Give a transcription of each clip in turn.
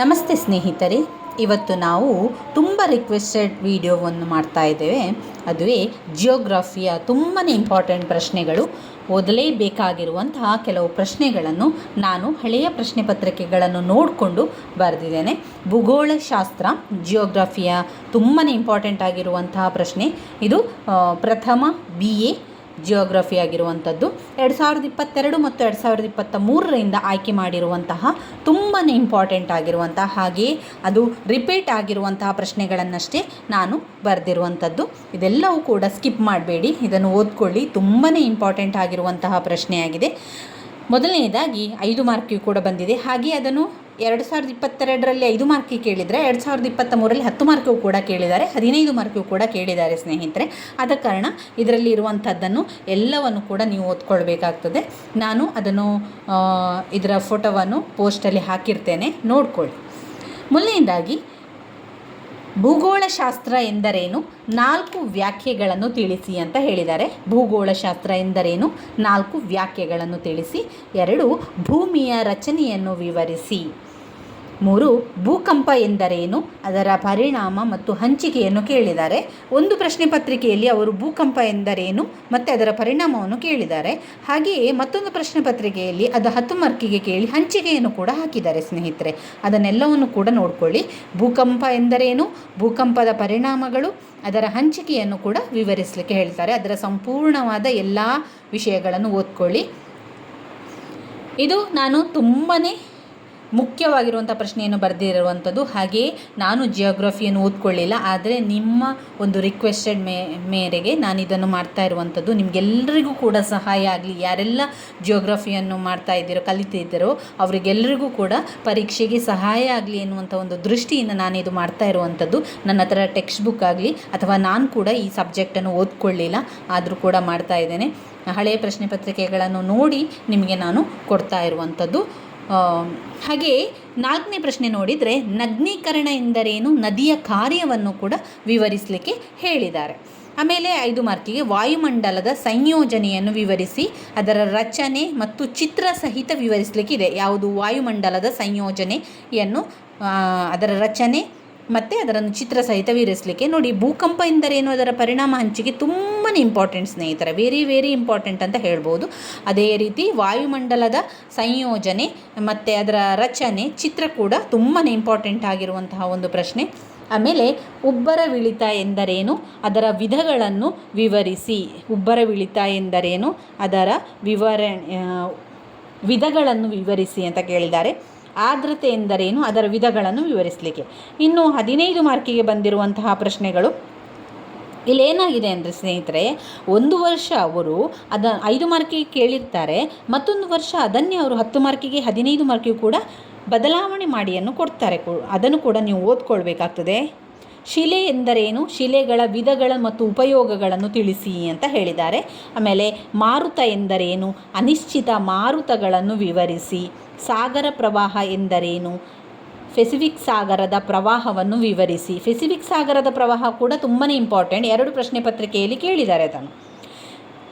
ನಮಸ್ತೆ ಸ್ನೇಹಿತರೆ, ಇವತ್ತು ನಾವು ತುಂಬ ರಿಕ್ವೆಸ್ಟೆಡ್ ವಿಡಿಯೋವನ್ನು ಮಾಡ್ತಾ ಇದ್ದೇವೆ. ಅದುವೇ ಜಿಯೋಗ್ರಫಿಯ ತುಂಬಾ ಇಂಪಾರ್ಟೆಂಟ್ ಪ್ರಶ್ನೆಗಳು. ಓದಲೇಬೇಕಾಗಿರುವಂತಹ ಕೆಲವು ಪ್ರಶ್ನೆಗಳನ್ನು ನಾನು ಹಳೆಯ ಪ್ರಶ್ನೆ ಪತ್ರಿಕೆಗಳನ್ನು ನೋಡಿಕೊಂಡು ಬರೆದಿದ್ದೇನೆ. ಭೂಗೋಳಶಾಸ್ತ್ರ ಜಿಯೋಗ್ರಫಿಯ ತುಂಬಾ ಇಂಪಾರ್ಟೆಂಟ್ ಆಗಿರುವಂತಹ ಪ್ರಶ್ನೆ. ಇದು ಪ್ರಥಮ ಬಿ ಎ ಜಿಯೋಗ್ರಫಿ ಆಗಿರುವಂಥದ್ದು. ಎರಡು ಸಾವಿರದ ಇಪ್ಪತ್ತೆರಡು ಮತ್ತು ಎರಡು ಸಾವಿರದ ಇಪ್ಪತ್ತ ಮೂರರಿಂದ ಆಯ್ಕೆ ಮಾಡಿರುವಂತಹ ತುಂಬಾ ಇಂಪಾರ್ಟೆಂಟ್ ಆಗಿರುವಂತಹ ಹಾಗೆಯೇ ಅದು ರಿಪೀಟ್ ಆಗಿರುವಂತಹ ಪ್ರಶ್ನೆಗಳನ್ನಷ್ಟೇ ನಾನು ಬರೆದಿರುವಂಥದ್ದು. ಇದೆಲ್ಲವೂ ಕೂಡ ಸ್ಕಿಪ್ ಮಾಡಬೇಡಿ. ಇದನ್ನು ಓದ್ಕೊಳ್ಳಿ. ತುಂಬಾ ಇಂಪಾರ್ಟೆಂಟ್ ಆಗಿರುವಂತಹ ಪ್ರಶ್ನೆಯಾಗಿದೆ. ಮೊದಲನೇದಾಗಿ ಐದು ಮಾರ್ಕ್ ಕೂಡ ಬಂದಿದೆ. ಹಾಗೆ ಅದನ್ನು ಎರಡು ಸಾವಿರದ ಇಪ್ಪತ್ತೆರಡರಲ್ಲಿ ಐದು ಮಾರ್ಕಿಗೆ ಕೇಳಿದರೆ, ಎರಡು ಸಾವಿರದ ಇಪ್ಪತ್ತ ಮೂರರಲ್ಲಿ ಹತ್ತು ಮಾರ್ಕಿಗೂ ಕೂಡ ಕೇಳಿದ್ದಾರೆ, ಹದಿನೈದು ಮಾರ್ಕಿಗೂ ಕೂಡ ಕೇಳಿದ್ದಾರೆ ಸ್ನೇಹಿತರೆ. ಆದ ಕಾರಣ ಇದರಲ್ಲಿ ಇರುವಂಥದ್ದನ್ನು ಎಲ್ಲವನ್ನು ಕೂಡ ನೀವು ಓದ್ಕೊಳ್ಬೇಕಾಗ್ತದೆ. ನಾನು ಅದನ್ನು ಇದರ ಫೋಟೋವನ್ನು ಪೋಸ್ಟಲ್ಲಿ ಹಾಕಿರ್ತೇನೆ. ನೋಡ್ಕೊಳ್ಳಿ. ಮೊದಲನೇದಾಗಿ ಭೂಗೋಳಶಾಸ್ತ್ರ ಎಂದರೇನು? ನಾಲ್ಕು ವ್ಯಾಖ್ಯೆಗಳನ್ನು ತಿಳಿಸಿ ಅಂತ ಹೇಳಿದ್ದಾರೆ. ಭೂಗೋಳಶಾಸ್ತ್ರ ಎಂದರೇನು? ನಾಲ್ಕು ವ್ಯಾಖ್ಯೆಗಳನ್ನು ತಿಳಿಸಿ. ಎರಡು, ಭೂಮಿಯ ರಚನೆಯನ್ನು ವಿವರಿಸಿ. ಮೂರು ಭೂಕಂಪ ಎಂದರೇನು? ಅದರ ಪರಿಣಾಮ ಮತ್ತು ಹಂಚಿಕೆಯನ್ನು ಕೇಳಿದ್ದಾರೆ. ಒಂದು ಪ್ರಶ್ನೆ ಪತ್ರಿಕೆಯಲ್ಲಿ ಅವರು ಭೂಕಂಪ ಎಂದರೇನು? ಮತ್ತು ಅದರ ಪರಿಣಾಮವನ್ನು ಕೇಳಿದ್ದಾರೆ. ಹಾಗೆಯೇ ಮತ್ತೊಂದು ಪ್ರಶ್ನೆ ಪತ್ರಿಕೆಯಲ್ಲಿ ಅದು ಹತ್ತು ಮಾರ್ಕಿಗೆ ಕೇಳಿ ಹಂಚಿಕೆಯನ್ನು ಕೂಡ ಹಾಕಿದ್ದಾರೆ ಸ್ನೇಹಿತರೆ. ಅದನ್ನೆಲ್ಲವನ್ನು ಕೂಡ ನೋಡ್ಕೊಳ್ಳಿ. ಭೂಕಂಪ ಎಂದರೇನು? ಭೂಕಂಪದ ಪರಿಣಾಮಗಳು, ಅದರ ಹಂಚಿಕೆಯನ್ನು ಕೂಡ ವಿವರಿಸಲಿಕ್ಕೆ ಹೇಳ್ತಾರೆ. ಅದರ ಸಂಪೂರ್ಣವಾದ ಎಲ್ಲ ವಿಷಯಗಳನ್ನು ಓದ್ಕೊಳ್ಳಿ. ಇದು ನಾನು ತುಂಬಾ ಮುಖ್ಯವಾಗಿರುವಂಥ ಪ್ರಶ್ನೆಯನ್ನು ಬರೆದಿರುವಂಥದ್ದು. ಹಾಗೆಯೇ ನಾನು ಜಿಯೋಗ್ರಫಿಯನ್ನು ಓದ್ಕೊಳ್ಳಿಲ್ಲ, ಆದರೆ ನಿಮ್ಮ ಒಂದು ರಿಕ್ವೆಸ್ಟೆಡ್ ಮೇ, ಮೇರೆಗೆ ನಾನು ಇದನ್ನು ಮಾಡ್ತಾ ಇರುವಂಥದ್ದು. ನಿಮಗೆಲ್ಲರಿಗೂ ಕೂಡ ಸಹಾಯ ಆಗಲಿ. ಯಾರೆಲ್ಲ ಜಿಯೋಗ್ರಫಿಯನ್ನು ಮಾಡ್ತಾ ಇದ್ದೀರೋ, ಕಲಿತಿದ್ದೀರೋ ಅವರಿಗೆಲ್ಲರಿಗೂ ಕೂಡ ಪರೀಕ್ಷೆಗೆ ಸಹಾಯ ಆಗಲಿ ಎನ್ನುವಂಥ ಒಂದು ದೃಷ್ಟಿಯಿಂದ ನಾನು ಇದು ಮಾಡ್ತಾ ಇರುವಂಥದ್ದು. ನನ್ನ ಹತ್ರ ಟೆಕ್ಸ್ಟ್ ಬುಕ್ ಆಗಲಿ, ಅಥವಾ ನಾನು ಕೂಡ ಈ ಸಬ್ಜೆಕ್ಟನ್ನು ಓದ್ಕೊಳ್ಳಿಲ್ಲ, ಆದರೂ ಕೂಡ ಮಾಡ್ತಾ ಇದ್ದೇನೆ. ಹಳೆಯ ಪ್ರಶ್ನೆ ಪತ್ರಿಕೆಗಳನ್ನು ನೋಡಿ ನಿಮಗೆ ನಾನು ಕೊಡ್ತಾ ಇರುವಂಥದ್ದು. ಹಾಗೆಯೇ ನಾಲ್ಕನೇ ಪ್ರಶ್ನೆ ನೋಡಿದರೆ ನಗ್ನೀಕರಣ ಎಂದರೇನು? ನದಿಯ ಕಾರ್ಯವನ್ನು ಕೂಡ ವಿವರಿಸಲಿಕ್ಕೆ ಹೇಳಿದ್ದಾರೆ. ಆಮೇಲೆ ಐದು ಮಾರ್ಕಿಗೆ ವಾಯುಮಂಡಲದ ಸಂಯೋಜನೆಯನ್ನು ವಿವರಿಸಿ, ಅದರ ರಚನೆ ಮತ್ತು ಚಿತ್ರ ಸಹಿತ ವಿವರಿಸಲಿಕ್ಕಿದೆ. ಯಾವುದು? ವಾಯುಮಂಡಲದ ಸಂಯೋಜನೆಯನ್ನು ಅದರ ರಚನೆ ಮತ್ತು ಅದರನ್ನು ಚಿತ್ರ ಸಹಿತ ವಿವರಿಸಲಿಕ್ಕೆ ನೋಡಿ, ಭೂಕಂಪ ಎಂದರೇನು? ಅದರ ಪರಿಣಾಮ ಹಂಚಿಕೆ ತುಂಬಾ ಇಂಪಾರ್ಟೆಂಟ್ ಸ್ನೇಹಿತರೆ ವೆರಿ ವೆರಿ ಇಂಪಾರ್ಟೆಂಟ್ ಅಂತ ಹೇಳ್ಬೋದು. ಅದೇ ರೀತಿ ವಾಯುಮಂಡಲದ ಸಂಯೋಜನೆ ಮತ್ತು ಅದರ ರಚನೆ ಚಿತ್ರ ಕೂಡ ತುಂಬಾ ಇಂಪಾರ್ಟೆಂಟ್ ಆಗಿರುವಂತಹ ಒಂದು ಪ್ರಶ್ನೆ. ಆಮೇಲೆ ಉಬ್ಬರವಿಳಿತ ಎಂದರೇನು? ಅದರ ವಿಧಗಳನ್ನು ವಿವರಿಸಿ. ಉಬ್ಬರವಿಳಿತ ಎಂದರೇನು? ಅದರ ವಿವರಣೆ ವಿಧಗಳನ್ನು ವಿವರಿಸಿ ಅಂತ ಕೇಳಿದ್ದಾರೆ. ಆರ್ದ್ರತೆ ಎಂದರೇನು? ಅದರ ವಿಧಗಳನ್ನು ವಿವರಿಸಲಿಕ್ಕೆ. ಇನ್ನು ಹದಿನೈದು ಮಾರ್ಕಿಗೆ ಬಂದಿರುವಂತಹ ಪ್ರಶ್ನೆಗಳು. ಇಲ್ಲೇನಾಗಿದೆ ಅಂದರೆ ಸ್ನೇಹಿತರೆ, ಒಂದು ವರ್ಷ ಅವರು ಅದ ಐದು ಮಾರ್ಕಿಗೆ ಕೇಳಿರ್ತಾರೆ, ಮತ್ತೊಂದು ವರ್ಷ ಅದನ್ನೇ ಅವರು ಹತ್ತು ಮಾರ್ಕಿಗೆ, ಹದಿನೈದು ಮಾರ್ಕಿಗೆ ಕೂಡ ಬದಲಾವಣೆ ಮಾಡಿಯನ್ನು ಕೊಡ್ತಾರೆ ಅದನ್ನು ಕೂಡ ನೀವು ಓದ್ಕೊಳ್ಬೇಕಾಗ್ತದೆ. ಶಿಲೆ ಎಂದರೇನು? ಶಿಲೆಗಳ ವಿಧಗಳ ಮತ್ತು ಉಪಯೋಗಗಳನ್ನು ತಿಳಿಸಿ ಅಂತ ಹೇಳಿದ್ದಾರೆ. ಆಮೇಲೆ ಮಾರುತ ಎಂದರೇನು? ಅನಿಶ್ಚಿತ ಮಾರುತಗಳನ್ನು ವಿವರಿಸಿ. ಸಾಗರ ಪ್ರವಾಹ ಎಂದರೇನು? ಫೆಸಿಫಿಕ್ ಸಾಗರದ ಪ್ರವಾಹವನ್ನು ವಿವರಿಸಿ. ಫೆಸಿಫಿಕ್ ಸಾಗರದ ಪ್ರವಾಹ ಕೂಡ ತುಂಬಾ ಇಂಪಾರ್ಟೆಂಟ್ ಎರಡು ಪ್ರಶ್ನೆ ಪತ್ರಿಕೆಯಲ್ಲಿ ಕೇಳಿದ್ದಾರೆ ಅದನ್ನು.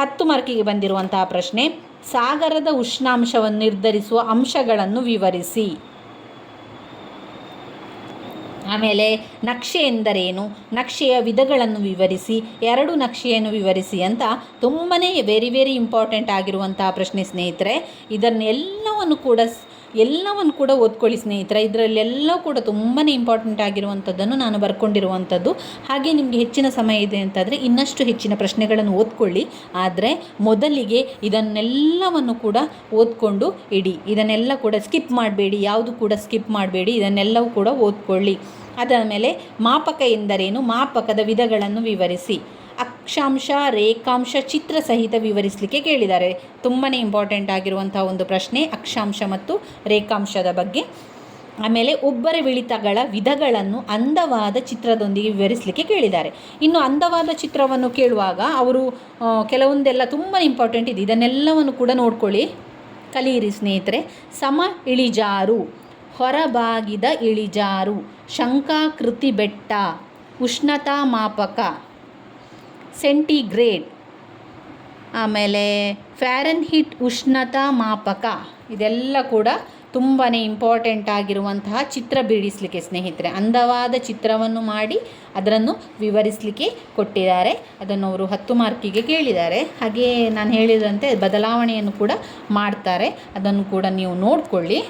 ಹತ್ತು ಮಾರ್ಕಿಗೆ ಬಂದಿರುವಂತಹ ಪ್ರಶ್ನೆ, ಸಾಗರದ ಉಷ್ಣಾಂಶವನ್ನು ನಿರ್ಧರಿಸುವ ಅಂಶಗಳನ್ನು ವಿವರಿಸಿ. ಆಮೇಲೆ ನಕ್ಷೆ ಎಂದರೇನು? ನಕ್ಷೆಯ ವಿಧಗಳನ್ನು ವಿವರಿಸಿ, ಎರಡು ನಕ್ಷೆಯನ್ನು ವಿವರಿಸಿ ಅಂತ ತುಂಬಾ ವೆರಿ ವೆರಿ ಇಂಪಾರ್ಟೆಂಟ್ ಆಗಿರುವಂತಹ ಪ್ರಶ್ನೆ ಸ್ನೇಹಿತರೆ. ಇದನ್ನೆಲ್ಲವನ್ನು ಕೂಡ ಎಲ್ಲವನ್ನು ಕೂಡ ಓದ್ಕೊಳ್ಳಿ ಸ್ನೇಹಿತರೆ. ಇದರಲ್ಲೆಲ್ಲ ಕೂಡ ತುಂಬಾ ಇಂಪಾರ್ಟೆಂಟ್ ಆಗಿರುವಂಥದ್ದನ್ನು ನಾನು ಬರ್ಕೊಂಡಿರುವಂಥದ್ದು ಹಾಗೆ ನಿಮಗೆ ಹೆಚ್ಚಿನ ಸಮಯ ಇದೆ ಅಂತಂದರೆ ಇನ್ನಷ್ಟು ಹೆಚ್ಚಿನ ಪ್ರಶ್ನೆಗಳನ್ನು ಓದ್ಕೊಳ್ಳಿ. ಆದರೆ ಮೊದಲಿಗೆ ಇದನ್ನೆಲ್ಲವನ್ನು ಕೂಡ ಓದ್ಕೊಂಡು ಇಡಿ. ಇದನ್ನೆಲ್ಲ ಕೂಡ ಸ್ಕಿಪ್ ಮಾಡಬೇಡಿ. ಯಾವುದು ಕೂಡ ಸ್ಕಿಪ್ ಮಾಡಬೇಡಿ. ಇದನ್ನೆಲ್ಲವೂ ಕೂಡ ಓದ್ಕೊಳ್ಳಿ. ಅದಾದಮೇಲೆ ಮಾಪಕ ಎಂದರೇನು? ಮಾಪಕದ ವಿಧಗಳನ್ನು ವಿವರಿಸಿ. ಅಕ್ಷಾಂಶ, ರೇಖಾಂಶ, ಚಿತ್ರ ಸಹಿತ ವಿವರಿಸಲಿಕ್ಕೆ ಕೇಳಿದ್ದಾರೆ. ತುಂಬಾ ಇಂಪಾರ್ಟೆಂಟ್ ಆಗಿರುವಂಥ ಒಂದು ಪ್ರಶ್ನೆ, ಅಕ್ಷಾಂಶ ಮತ್ತು ರೇಖಾಂಶದ ಬಗ್ಗೆ. ಆಮೇಲೆ ಒಬ್ಬರವಿಳಿತಗಳ ವಿಧಗಳನ್ನು ಅಂದವಾದ ಚಿತ್ರದೊಂದಿಗೆ ವಿವರಿಸಲಿಕ್ಕೆ ಕೇಳಿದ್ದಾರೆ. ಇನ್ನು ಅಂದವಾದ ಚಿತ್ರವನ್ನು ಕೇಳುವಾಗ ಅವರು ಕೆಲವೊಂದೆಲ್ಲ ತುಂಬ ಇಂಪಾರ್ಟೆಂಟ್ ಇದೆ. ಇದನ್ನೆಲ್ಲವನ್ನು ಕೂಡ ನೋಡ್ಕೊಳ್ಳಿ. ಕಲಿಯಿರಿ ಸ್ನೇಹಿತರೆ. ಸಮ ಇಳಿಜಾರು. ಹೊರಬಾಗಿದ ಇಳಿಜಾರು. ಶಂಕಾಕೃತಿ ಬೆಟ್ಟ. ಉಷ್ಣತಾ ಮಾಪಕ ಸೆಂಟಿಗ್ರೇಡ್. ಆಮೇಲೆ ಫ್ಯಾರನ್ ಹಿಟ್ ಉಷ್ಣತಾ ಮಾಪಕ ಇದೆಲ್ಲ ಕೂಡ ತುಂಬಾ ಇಂಪಾರ್ಟೆಂಟ್ ಆಗಿರುವಂತಹ ಚಿತ್ರ ಬಿಡಿಸಲಿಕ್ಕೆ ಸ್ನೇಹಿತರೆ. ಅಂದವಾದ ಚಿತ್ರವನ್ನು ಮಾಡಿ ಅದರನ್ನು ವಿವರಿಸಲಿಕ್ಕೆ ಕೊಟ್ಟಿದ್ದಾರೆ. ಅದನ್ನು ಅವರು ಹತ್ತು ಮಾರ್ಕಿಗೆ ಕೇಳಿದ್ದಾರೆ. ಹಾಗೆಯೇ ನಾನು ಹೇಳಿದಂತೆ ಬದಲಾವಣೆಯನ್ನು ಕೂಡ ಮಾಡ್ತಾರೆ. ಅದನ್ನು ಕೂಡ ನೀವು ನೋಡಿಕೊಳ್ಳಿ.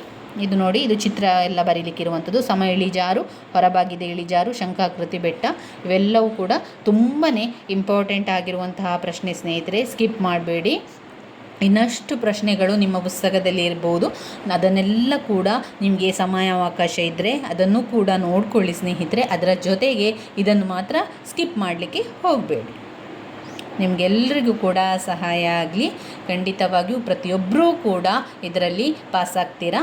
ಇದು ನೋಡಿ, ಇದು ಚಿತ್ರ ಎಲ್ಲ ಬರೀಲಿಕ್ಕಿರುವಂಥದ್ದು. ಸಮ ಇಳಿಜಾರು ಹೊರಬಾಗಿದೆ ಇಳಿಜಾರು ಶಂಖಾಕೃತಿ ಬೆಟ್ಟ, ಇವೆಲ್ಲವೂ ಕೂಡ ತುಂಬಾ ಇಂಪಾರ್ಟೆಂಟ್ ಆಗಿರುವಂತಹ ಪ್ರಶ್ನೆ ಸ್ನೇಹಿತರೆ ಸ್ಕಿಪ್ ಮಾಡಬೇಡಿ. ಇನ್ನಷ್ಟು ಪ್ರಶ್ನೆಗಳು ನಿಮ್ಮ ಪುಸ್ತಕದಲ್ಲಿ ಇರ್ಬೋದು. ಅದನ್ನೆಲ್ಲ ಕೂಡ ನಿಮಗೆ ಸಮಯಾವಕಾಶ ಇದ್ದರೆ ಅದನ್ನು ಕೂಡ ನೋಡ್ಕೊಳ್ಳಿ ಸ್ನೇಹಿತರೆ. ಅದರ ಜೊತೆಗೆ ಇದನ್ನು ಮಾತ್ರ ಸ್ಕಿಪ್ ಮಾಡಲಿಕ್ಕೆ ಹೋಗಬೇಡಿ. ನಿಮಗೆಲ್ಲರಿಗೂ ಕೂಡ ಸಹಾಯ ಆಗಲಿ. ಖಂಡಿತವಾಗಿಯೂ ಪ್ರತಿಯೊಬ್ಬರೂ ಕೂಡ ಇದರಲ್ಲಿ ಪಾಸ್ ಆಗ್ತೀರಾ?